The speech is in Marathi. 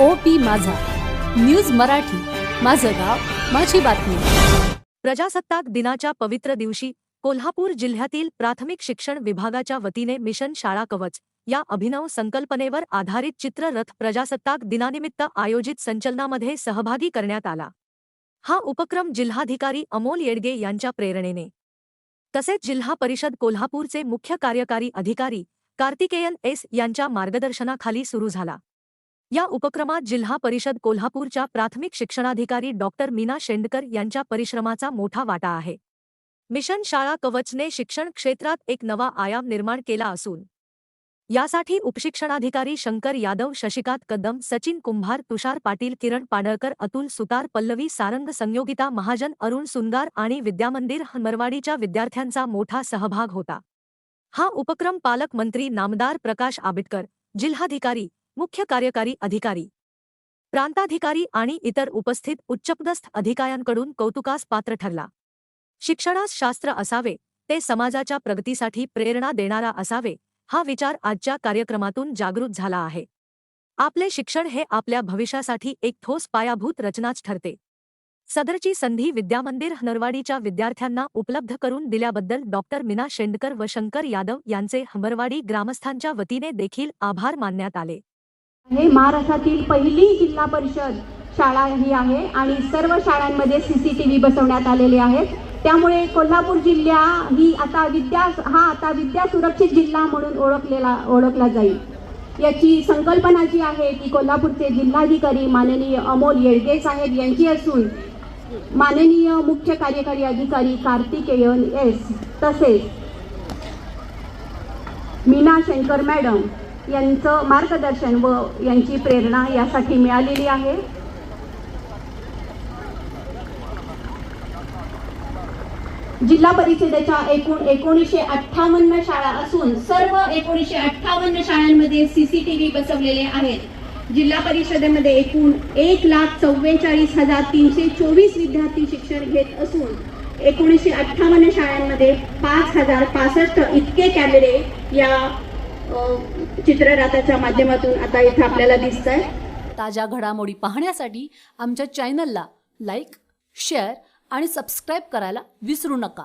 ओ पी माझा. न्यूज मराठी. माझं गाव माझी बातमी. प्रजासत्ताक दिनाच्या पवित्र दिवशी कोल्हापूर जिल्ह्यातील प्राथमिक शिक्षण विभागाच्या वतीने मिशन शाळा कवच या अभिनव संकल्पनेवर आधारित चित्ररथ प्रजासत्ताक दिनानिमित्त आयोजित संचलनामध्ये सहभागी करण्यात आला. हा उपक्रम जिल्हाधिकारी अमोल येडगे यांच्या प्रेरणेने. तसेच जिल्हा परिषद कोल्हापूरचे मुख्य कार्यकारी अधिकारी कार्तिकेयन एस यांच्या मार्गदर्शनाखाली सुरू झाला. या उपक्रमात जिल्हा परिषद कोल्हापूरच्या प्राथमिक शिक्षणाधिकारी डॉक्टर मीना शेंडकर यांच्या परिश्रमाचा मोठा वाटा आहे. मिशन शाळा कवचने शिक्षण क्षेत्रात एक नवा आयाम निर्माण केला असून यासाठी उपशिक्षणाधिकारी शंकर यादव शशिकांत कदम सचिन कुंभार तुषार पाटील किरण पाडळकर अतुल सुतार पल्लवी सारंग संयोगिता महाजन अरुण सुंगार आणि विद्यामंदिर हनमरवाडीच्या विद्यार्थ्यांचा मोठा सहभाग होता. हा उपक्रम पालकमंत्री नामदार प्रकाश आबिटकर जिल्हाधिकारी मुख्य कार्यकारी अधिकारी प्रांताधिकारी आणि इतर उपस्थित उच्चपदस्थ अधिकाऱ्यांकडून कौतुकास पात्र ठरला. शिक्षणास शास्त्र असावे ते समाजाच्या प्रगतीसाठी प्रेरणा देणारा असावे हा विचार आजच्या कार्यक्रमातून जागृत झाला आहे. आपले शिक्षण हे आपल्या भविष्यासाठी एक ठोस पायाभूत रचनाच ठरते. सदरची संधी विद्यामंदिर हनरवाडीच्या विद्यार्थ्यांना उपलब्ध करून दिल्याबद्दल डॉक्टर मीना शेंडकर व शंकर यादव यांचे हमरवाडी ग्रामस्थांच्या वतीने देखील आभार मानण्यात आले. हे महाराष्ट्रातील पहिली जिल्हा परिषद शाळा ही आहे आणि सर्व शाळांमध्ये सी सी टी व्ही बसवण्यात आलेले आहेत. त्यामुळे कोल्हापूर जिल्हा ही आता विद्या हा आता विद्या सुरक्षित जिल्हा म्हणून ओळखलेला ओळखला जाईल. याची संकल्पना जी आहे ती कोल्हापूरचे जिल्हाधिकारी माननीय अमोल येळगे साहेब यांची असून माननीय मुख्य कार्यकारी अधिकारी कार्तिकेयन एस तसेच मीना शंकर मॅडम यांचं मार्गदर्शन व यांची प्रेरणा यासाठी मिळालेली आहे. जिल्हा परिषदेच्या एकूण एकोणीसशे अठ्ठावन्न शाळा असून सर्व एकोणीसशे अठ्ठावन्न शाळांमध्ये सीसीटीव्ही बसवलेले आहेत. जिल्हा परिषदेमध्ये एकूण एक लाख चव्वेचाळीस हजार तीनशे चोवीस विद्यार्थी शिक्षण घेत असून एकोणीसशे अठ्ठावन्न शाळांमध्ये पाच हजार पासष्ट इतके कॅमेरे या चित्ररथाच्या माध्यमातून आता इथं आपल्याला दिसत आहे ताज्या घडामोडी पाहण्यासाठी आमच्या चॅनलला लाईक शेअर आणि सबस्क्राईब करायला विसरू नका.